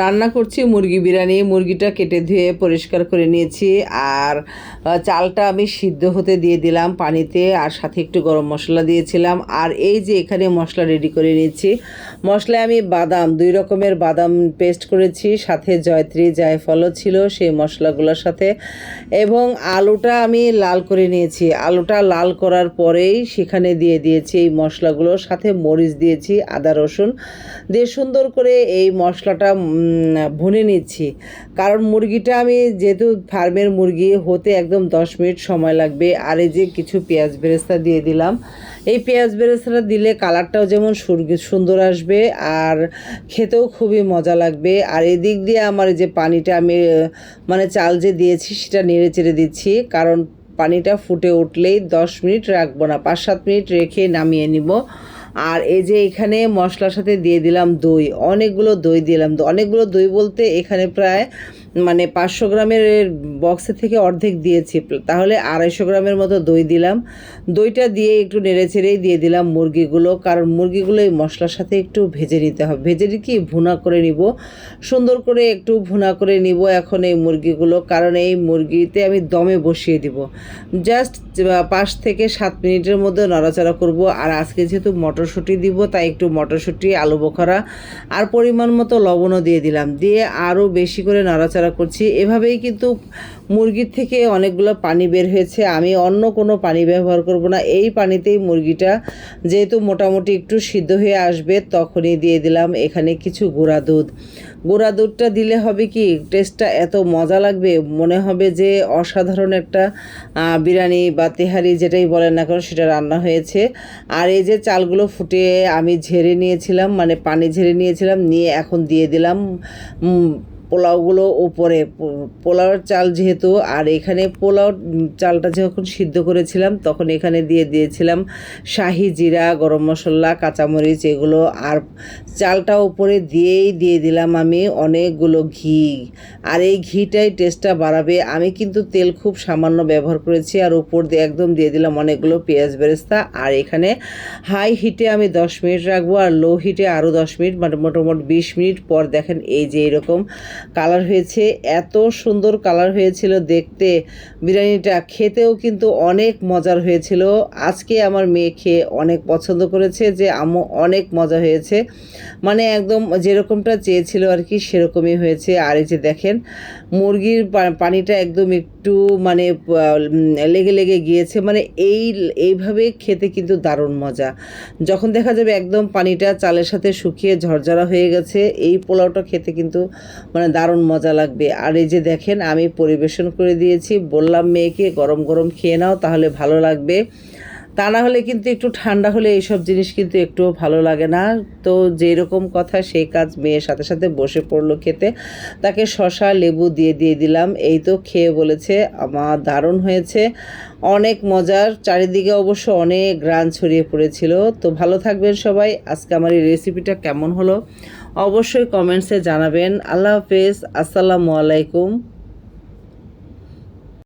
রান্না করছি, মুরগি বিরিয়ানি। মুরগিটা কেটে ধুয়ে পরিষ্কার করে নিয়েছি। আর চালটা আমি সিদ্ধ হতে দিয়ে দিলাম পানিতে আর সাথে একটু গরম মশলা দিয়েছিলাম। আর এই যে এখানে মশলা রেডি করে নিয়েছি, মশলায় আমি বাদাম, দুই রকমের বাদাম পেস্ট করেছি, সাথে জয়ত্রী জায়ফলও ছিল সেই মশলাগুলোর সাথে। এবং আলুটা আমি লাল করে নিয়েছি। আলুটা লাল করার পরেই সেখানে দিয়ে দিয়েছি এই মশলাগুলোর সাথে মরিচ দিয়েছি, আদা রসুন। দিয়ে সুন্দর করে এই মশলাটা ভুনে নিচ্ছি। কারণ মুরগিটা আমি যেহেতু ফার্মের মুরগি, হতে একদম দশ মিনিট সময় লাগবে। আর এই যে কিছু পেঁয়াজ বেরেস্তা দিয়ে দিলাম। এই পেঁয়াজ বেরেস্তাটা দিলে কালারটাও যেমন সুন্দর আসবে আর খেতেও খুবই মজা লাগবে। আর এদিক দিয়ে আমার যে পানিটা আমি মানে চাল যে দিয়েছি সেটা নেড়ে চেড়ে দিচ্ছি। কারণ পানিটা ফুটে উঠলেই দশ মিনিট রাখব না, পাঁচ সাত মিনিট রেখে নামিয়ে নিব। আর এই যে এখানে মশলার সাথে দিয়ে দিলাম দই, অনেকগুলো দই দিলাম। অনেকগুলো দই বলতে এখানে প্রায় মানে পাঁচশো গ্রামের বক্সে থেকে অর্ধেক দিয়েছি। তাহলে আড়াইশো গ্রামের মতো দই দিলাম। দইটা দিয়ে একটু নেড়ে ছেড়েই দিয়ে দিলাম মুরগিগুলো, কারণ মুরগিগুলো এই মশলার সাথে একটু ভেজে নিতে হবে। ভেজে কি ভুনা করে নিব? সুন্দর করে একটু ভুনা করে নিব এখন এই মুরগিগুলো, কারণ এই মুরগিতে আমি দমে বসিয়ে দিব। জাস্ট পাঁচ থেকে সাত মিনিটের মধ্যে নড়াচড়া করব। আর আজকে যেহেতু মটরশুঁটি দিব, তাই একটু মটরশুঁটি, আলু বোখরা আর পরিমাণ মতো লবণও দিয়ে দিলাম। দিয়ে আরও বেশি করে নাড়াচাড়া করছি। এভাবেই কিন্তু মুরগির থেকে অনেকগুলো পানি বের হয়েছে। আমি অন্য কোনো পানি ব্যবহার করব না। এই পানিতেই মুরগিটা যেহেতু মোটামুটি একটু সিদ্ধ হয়ে আসবে, তখনই দিয়ে দিলাম এখানে কিছু গুঁড়া দুধ। গুঁড়া দুধটা দিলে হবে কি টেস্টটা এত মজা লাগবে, মনে হবে যে অসাধারণ একটা বিরিয়ানি বা তেহারি যেটাই বলেন না কেন সেটা রান্না হয়েছে। আর এই যে চালগুলো ফুটিয়ে আমি ঝেড়ে নিয়েছিলাম মানে পানি ঝেড়ে নিয়েছিলাম, নিয়ে এখন দিয়ে দিলাম পোলাওগুলো ওপরে পোলাওর চাল যেহেতু, আর এখানে পোলাও চালটা যখন সিদ্ধ করেছিলাম, তখন এখানে দিয়ে দিয়েছিলাম শাহি জিরা, গরম মশলা, কাঁচামরিচ, এগুলো, আর চালটা উপরে দিয়েই দিয়ে দিলাম আমি অনেকগুলো ঘি। আর এই ঘিটাই টেস্টটা বাড়াবে। আমি কিন্তু তেল খুব সামান্য ব্যবহার করেছি, আর উপর দিয়ে একদম দিয়ে দিলাম অনেকগুলো পেঁয়াজ বেরেস্তা। আর এখানে হাই হিটে আমি দশ মিনিট রাখব, আর লো হিটে আরও দশ মিনিট মানে মোটামুটি বিশ মিনিট পর দেখেন এই যে এরকম কালার হয়েছে, এত সুন্দর কালার হয়েছিল দেখতে। বিরিয়ানিটা খেতেও কিন্তু অনেক মজার হয়েছিল। আজকে আমার মেয়ে খেয়ে অনেক পছন্দ করেছে, যে আমও অনেক মজা হয়েছে। মানে একদম যেরকমটা চেয়েছিল আর কি, সেরকমই হয়েছে। আর এই যে দেখেন, মুরগির পানিটা একদম একটু মানে লেগে লেগে গিয়েছে। মানে এই, এইভাবে খেতে কিন্তু দারুণ মজা। যখন দেখা যাবে একদম পানিটা চালের সাথে শুকিয়ে ঝরঝরা হয়ে গেছে, এই পোলাওটা খেতে কিন্তু মানে দারুণ মজা লাগবে। আর এই যে দেখেন, আমি পরিবেশন করে দিয়েছি। বললাম, মেয়েকে গরম গরম খেয়ে নাও, তাহলে ভালো লাগবে। তা না হলে কিন্তু একটু ঠান্ডা হলে এইসব জিনিস কিন্তু একটুও ভালো লাগে না। তো যেই রকম কথা সেই কাজ মেয়ের সাথে সাথে বসে পড়ল খেতে, তাকে শশা লেবু দিয়ে দিয়ে দিলাম। এই তো খেয়ে বলেছে আমার দারুণ হয়েছে। অনেক মজার, চারিদিকে অবশ্য অনেক গ্রান ছড়িয়ে পড়েছিল। তো ভালো থাকবেন সবাই। আজকে আমার এই রেসিপিটা কেমন হলো? অবশ্যই কমেন্টসে জানাবেন। আল্লাহ হাফেজ। আসসালামু আলাইকুম।